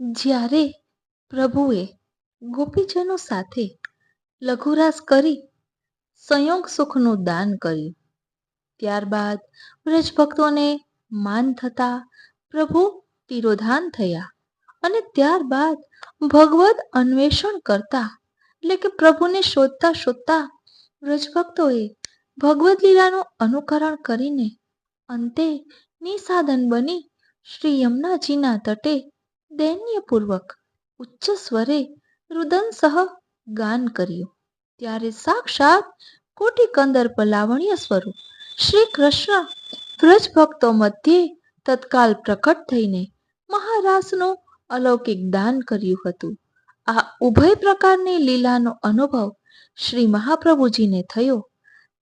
જ્યારે પ્રભુએ ગોપીજનો સાથે લઘુરાસ કરી સંયોગ સુખનું દાન કર્યું, ત્યારબાદ વ્રજભક્તોને માન થતા પ્રભુ તિરોધાન થયા અને ત્યારબાદ ભગવદ અન્વેષણ કરતા, એટલે કે પ્રભુને શોધતા શોધતા વ્રજભક્તોએ ભગવદ લીલાનું અનુકરણ કરીને અંતે નિસાધન બની શ્રી યમુનાજીના તટે દૈન્યપૂર્વક ઉચ્ચ સ્વરે રુદનસહ ગાન કર્યું. ત્યારે સાક્ષાત કોટી કંદર્પ લાવણ્ય સ્વરૂપ શ્રી કૃષ્ણ વ્રજ ભક્તો મધ્યે તત્કાલ પ્રકટ થઈને મહારાસનું અલૌકિક દાન કર્યું હતું. આ ઉભય પ્રકારની લીલાનો અનુભવ શ્રી મહાપ્રભુજીને થયો.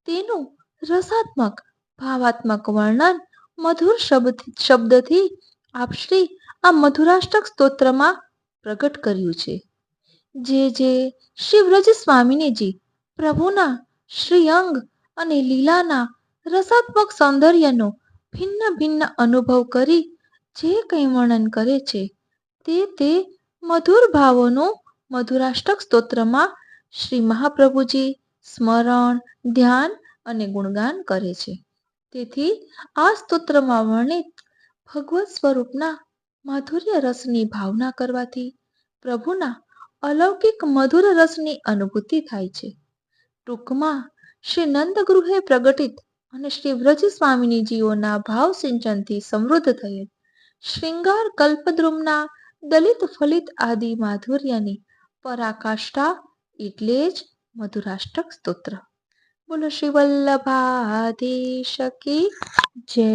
તેનું રસાત્મક, ભાવાત્મક વર્ણન મધુર શબ્દ, શબ્દથી આપ શ્રી આ મધુરાષ્ટક સ્તોત્રમાં પ્રગટ કર્યું છે. જે જે શ્રી વ્રજ સ્વામિનીજી પ્રભુના શ્રીઅંગ અને લીલાના રસાત્મક સૌંદર્યનો ભિન્ન ભિન્ન અનુભવ કરી જે કંઈ વર્ણન કરે છે તે તે મધુર ભાવોનું મધુરાષ્ટક સ્તોત્રમાં શ્રી મહાપ્રભુજી સ્મરણ, ધ્યાન અને ગુણગાન કરે છે. તેથી આ સ્તોત્રમાં વર્ણિત ભગવત સ્વરૂપના માધુર્ય રસની ભાવના કરવાથી પ્રભુના અલૌકિક મધુર રસની અનુભૂતિ થાય છે. ટૂંકમાં, શ્રી નંદગૃહે પ્રગટિત અને શ્રી વ્રજ સ્વામિનીજીઓના ભાવ સિંચનથી સમૃદ્ધ થયેલ શ્રીંગાર કલ્પદ્રુમના દલિત ફલિત આદિ માધુર્યની પરાકાષ્ઠા એટલે જ મધુરાષ્ટક સ્તોત્ર. બોલો શ્રી વલ્લભાધીશ કી જય.